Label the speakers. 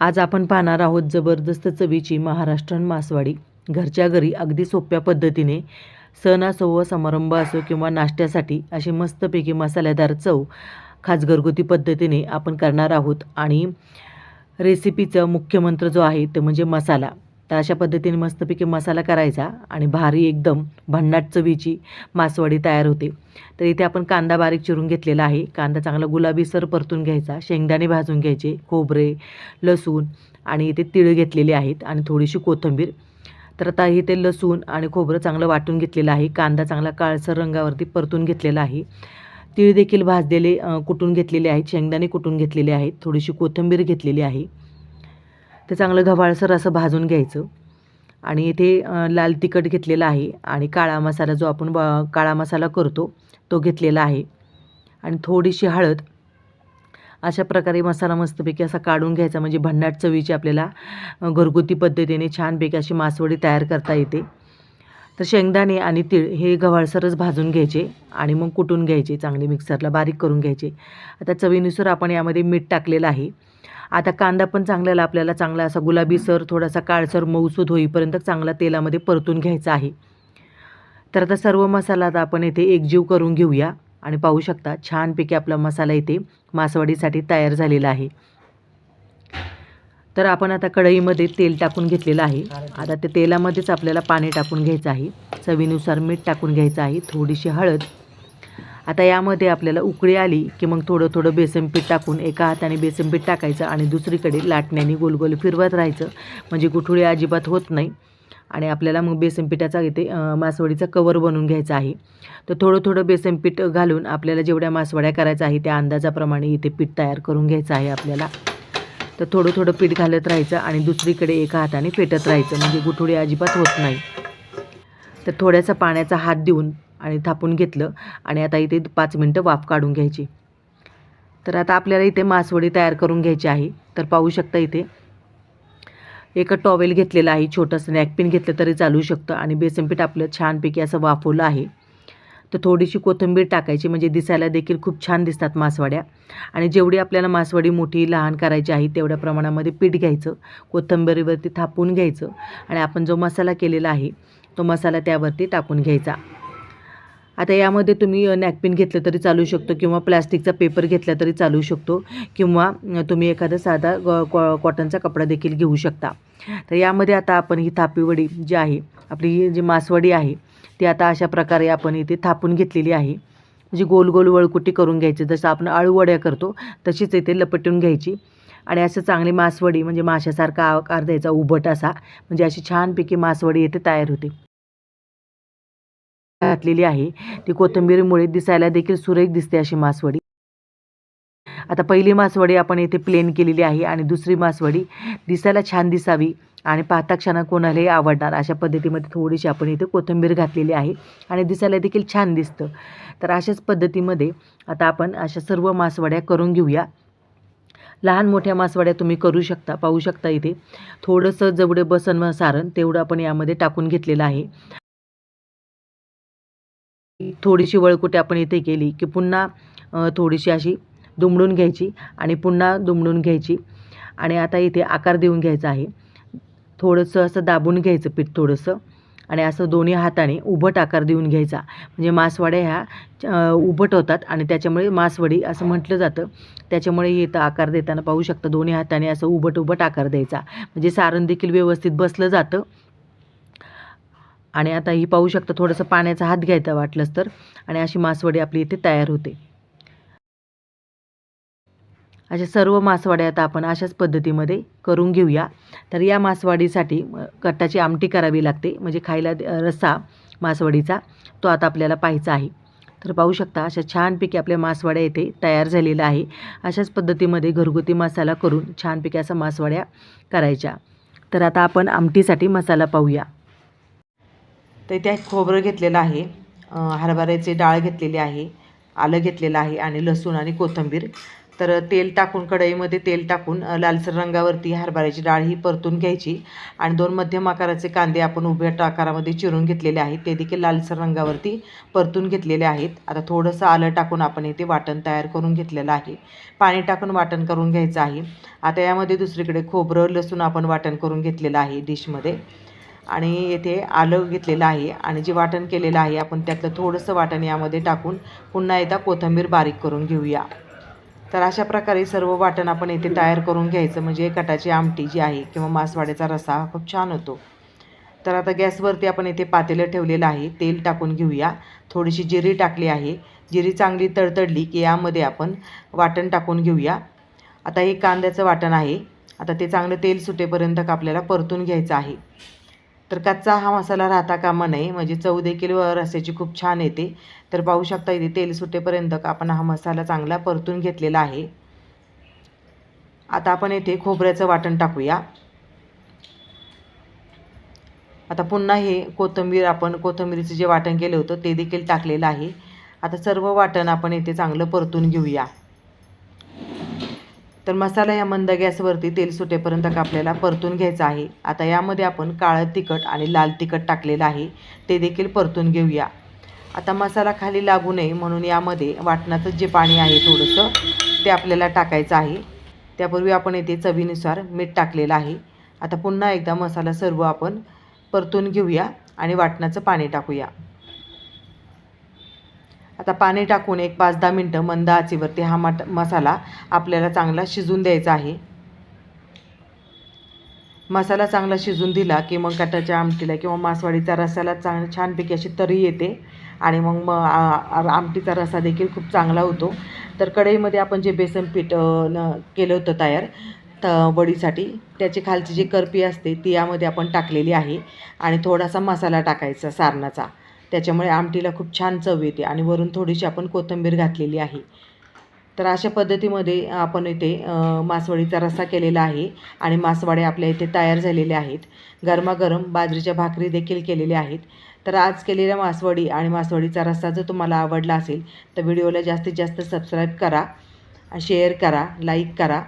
Speaker 1: आज आपण पाहणार आहोत जबरदस्त चवीची महाराष्ट्रन मासवाडी. घरच्या घरी अगदी सोप्या पद्धतीने सण असो व समारंभ असो किंवा नाश्त्यासाठी अशी मस्तपैकी मसालेदार चव खास घरगुती पद्धतीने आपण करणार आहोत. आणि रेसिपीचा मुख्य मंत्र जो आहे ते म्हणजे मसाला. तर अशा पद्धतीने मस्तपैकी मसाला करायचा आणि भारी एकदम भन्नाट चवीची मासवडी तयार होते. तर इथे आपण कांदा बारीक चिरून घेतलेला आहे. कांदा चांगला गुलाबीसर परतून घ्यायचा. शेंगदाणे भाजून घ्यायचे खोबरे लसूण आणि इथे तिळ घेतलेले आहेत आणि थोडीशी कोथिंबीर. तर आता इथे लसूण आणि खोबरं चांगलं वाटून घेतलेलं आहे. कांदा चांगला काळसर रंगावरती परतून घेतलेला आहे. तीळ देखील भाजलेले कुटून घेतलेले आहेत. शेंगदाणे कुटून घेतलेले आहेत. थोडीशी कोथिंबीर घेतलेली आहे. ते चांगलं गव्हाळसर असं भाजून घ्यायचं. आणि इथे लाल तिखट घेतलेला आहे आणि काळा मसाला जो आपण ब- काळा मसाला करतो तो घेतलेला आहे. आणि थोडीशी हळद. अशा प्रकारे मसाला मस्तपैकी असा काढून घ्यायचा. म्हणजे भन्नाट चवीची आपल्याला घरगुती पद्धतीने छानपैकी अशी मासवडी तयार करता येते. तर शेंगदाणे आणि तीळ हे गव्हाळसरच भाजून घ्यायचे आणि मग कुटून घ्यायचे चांगले मिक्सरला बारीक करून घ्यायचे. आता चवीनुसार आपण यामध्ये मीठ टाकलेलं आहे. आता कांदा पण चांगल्याला आपल्याला चांगला असा गुलाबी सर थोडासा काळसर मऊसूद होईपर्यंत चांगला तेलामध्ये परतून घ्यायचा आहे. तर आता सर्व मसाला आता आपण येथे एकजीव करून घेऊया आणि पाहू शकता छानपैकी आपला मसाला इथे मासवाडीसाठी तयार झालेला आहे. तर आपण आता कढईमध्ये तेल टाकून घेतलेलं आहे. आता ते तेलामध्येच आपल्याला पाणी टाकून घ्यायचं आहे. चवीनुसार मीठ टाकून घ्यायचं आहे. थोडीशी हळद आता यामध्ये आपल्याला उकळी आली की मग थोडं थोडं बेसन पीठ टाकून एका हाताने बेसन पीठ टाकायचं आणि दुसरीकडे लाटण्याने गोलगोल फिरवत राहायचं. म्हणजे गुठुळी अजिबात होत नाही. आणि आपल्याला मग बेसन पिठाचा इथे मासवडीचा कवर बनवून घ्यायचा आहे. तर थोडं थोडं बेसन पीठ घालून आपल्याला जेवढ्या मासवड्या करायच्या आहे त्या अंदाजाप्रमाणे इथे पीठ तयार करून घ्यायचं आहे आपल्याला. तर थोडं थोडं पीठ घालत राहायचं आणि दुसरीकडे एका हाताने पेटत राहायचं. म्हणजे गुठुळी अजिबात होत नाही. तर थोड्यासा पाण्याचा हात देऊन आणि थापून घेतलं आणि आता इथे पाच मिनटं वाफ काढून घ्यायची. तर आता आपल्याला इथे मासवडी तयार करून घ्यायची आहे. तर पाहू शकता इथे. एक टॉवेल घेतलेलं आहे छोटंसं नॅकपिन घेतलं तरी चालू शकतं आणि बेसनपीठ आपलं छानपैकी असं वाफवलं आहे. तर थोडीशी कोथिंबीर टाकायची म्हणजे दिसायला देखील खूप छान दिसतात मासवड्या. आणि जेवढी आपल्याला मासवडी मोठी लहान करायची आहे तेवढ्या प्रमाणामध्ये पीठ घ्यायचं कोथिंबीरीवरती थापून घ्यायचं. आणि आपण जो मसाला केलेला आहे तो मसाला त्यावरती टाकून घ्यायचा. आता यामध्ये तुम्ही नॅकपिन घेतलं तरी चालू शकतो किंवा प्लॅस्टिकचा पेपर घेतला तरी चालू शकतो किंवा तुम्ही एखादा साधा कॉ कॉटनचा कपडा देखील घेऊ शकता. तर यामध्ये आता आपण ही थापीवडी जी आहे आपली ही जी मासवडी आहे ती आता अशा प्रकारे आपण इथे थापून घेतलेली आहे. म्हणजे गोल गोल वळकुटी करून घ्यायची जसं आपण अळूवड्या करतो तशीच इथे लपटून घ्यायची. आणि असं चांगली मासवडी म्हणजे माशासारखा आकार द्यायचा उभट असा म्हणजे अशी छानपैकी मासवडी इथे तयार होते. घातलेली आहे. ती कोथिंबीरमुळे दिसायला देखील सुरेख दिसते अशी मासवडी. आता पहिली मासवडी आपण इथे प्लेन केलेली आहे आणि दुसरी मासवडी दिसायला छान दिसावी आणि पाहता क्षणा कोणालाही आवडणार. अशा पद्धतीमध्ये थोडीशी आपण इथे कोथिंबीर घातलेली आहे आणि दिसायला देखील छान दिसतं. तर अशाच पद्धतीमध्ये आता आपण अशा सर्व मासवड्या करून घेऊया. लहान मोठ्या मासवड्या तुम्ही करू शकता पाहू शकता इथे. थोडंसं जेवढे बसन सारण तेवढं आपण यामध्ये टाकून घेतलेलं आहे. थोडीशी वळकुटी आपण इथे केली की पुन्हा थोडीशी अशी दुमडून घ्यायची आणि पुन्हा दुमडून घ्यायची. आणि आता इथे आकार देऊन घ्यायचा आहे. थोडंसं असं दाबून घ्यायचं पीठ थोडंसं आणि असं दोन्ही हाताने उभट आकार देऊन घ्यायचा. म्हणजे मासवड्या ह्या उभट होतात आणि त्याच्यामुळे मासवडी असं म्हटलं जातं. त्याच्यामुळे इथं आकार देताना पाहू शकता दोन्ही हाताने असं उभट उभट आकार द्यायचा. म्हणजे सारण देखील व्यवस्थित बसलं जातं. आणि आता ही पाहू शकता थोडंसं पाण्याचा हात घ्यायचा वाटलंच तर. आणि अशी मासवडी आपली इथे तयार होते. अशा सर्व मासवाड्या आता आपण अशाच पद्धतीमध्ये करून घेऊया. तर या मासवाडीसाठी कट्टाची आमटी करावी लागते. म्हणजे खायला रस्सा मासवडीचा तो आता आपल्याला पाहायचा आहे. तर पाहू शकता अशा छानपैकी आपल्या मासवाड्या इथे तयार झालेला आहे. अशाच पद्धतीमध्ये घरगुती मसाला करून छानपैकी असा मासवाड्या करायच्या. तर आता आपण आमटीसाठी मसाला पाहूया. तर इथे खोबरं घेतलेलं आहे. हरभऱ्याची डाळ घेतलेली आहे. आलं घेतलेलं आहे आणि लसूण आणि कोथिंबीर. तर तेल टाकून कढईमध्ये तेल टाकून लालसर रंगावरती हरभऱ्याची डाळ ही परतून घ्यायची. आणि दोन मध्यम आकाराचे कांदे आपण उभ्या आकारामध्ये चिरून घेतलेले आहेत. ते देखील लालसर रंगावरती परतून घेतलेले आहेत. आता थोडंसं आलं टाकून आपण इथे वाटण तयार करून घेतलेलं आहे. पाणी टाकून वाटण करून घ्यायचं आहे. आता यामध्ये दुसरीकडे खोबरं लसूण आपण वाटण करून घेतलेलं आहे डिशमध्ये. आणि येथे आलं घेतलेलं आहे आणि जे वाटण केलेलं आहे आपण त्यातलं थोडंसं वाटण यामध्ये टाकून पुन्हा एकदा कोथिंबीर बारीक करून घेऊया. तर अशा प्रकारे सर्व वाटण आपण येथे तयार करून घ्यायचं म्हणजे कटाची आमटी जी आहे किंवा मासवाड्याचा रसा हा खूप छान होतो. तर आता गॅसवरती आपण इथे पातेलं ठेवलेलं आहे तेल टाकून घेऊया. थोडीशी जिरी टाकली आहे. जिरी चांगली तडतडली की यामध्ये आपण वाटण टाकून घेऊया. आता हे कांद्याचं वाटण आहे. आता ते चांगलं तेल सुटेपर्यंत आपल्याला परतून घ्यायचं आहे. तर कच्चा हा मसाला राहता कामा नये. म्हणजे चव देखील व रस्याची खूप छान येते. तर पाहू शकता इथे तेल सुटेपर्यंत आपण हा मसाला चांगला परतून घेतलेला आहे. आता आपण येथे खोबऱ्याचं वाटण टाकूया. आता पुन्हा हे कोथिंबीर आपण कोथिंबीरीचं जे वाटण केलं होतं ते देखील टाकलेलं आहे. आता सर्व वाटण आपण येथे चांगलं परतून घेऊया. तर मसाला या मंद गॅसवरती तेल सुटेपर्यंत आपल्याला परतून घ्यायचा आहे. आता यामध्ये आपण काळं तिखट आणि लाल तिखट टाकलेलं आहे. ते देखील परतून घेऊया. आता मसाला खाली लागू नये म्हणून यामध्ये वाटणाचं जे पाणी आहे थोडंसं ते आपल्याला टाकायचं आहे. त्यापूर्वी आपण येथे चवीनुसार मीठ टाकलेलं आहे. आता पुन्हा एकदा मसाला सर्व आपण परतून घेऊया आणि वाटणाचं पाणी टाकूया. आता पाणी टाकून एक पाच दहा मिनटं मंद आचेवरती हा मट मसाला आपल्याला चांगला शिजून द्यायचा आहे. मसाला चांगला शिजून दिला की मग कटाच्या आमटीला किंवा मासवाडीचा रसाला चांग छानपैकी अशी तरी येते आणि मग मग आमटीचा रसा देखील खूप चांगला होतो. तर कढईमध्ये आपण जे बेसन पीठ न केलं होतं तयार त वडीसाठी त्याची खालची जी करपी असते ती यामध्ये आपण टाकलेली आहे आणि थोडासा मसाला टाकायचा सारणाचा. त्याच्यामुळे आमटीला खूप छान चव येते आणि वरून थोडीशी आपण कोथिंबीर घातलेली आहे. तर अशा पद्धतीमध्ये आपण इथे मासवडीचा रस्सा केलेला आहे आणि मासवाडे आपल्या इथे तयार झालेले आहेत. गरमागरम बाजरीच्या भाकरी देखील केलेल्या आहेत. तर आज केलेल्या मासवडी आणि मासवडीचा रस्सा जर तुम्हाला आवडला असेल तर व्हिडिओला जास्तीत जास्त सबस्क्राईब करा शेअर करा लाईक करा.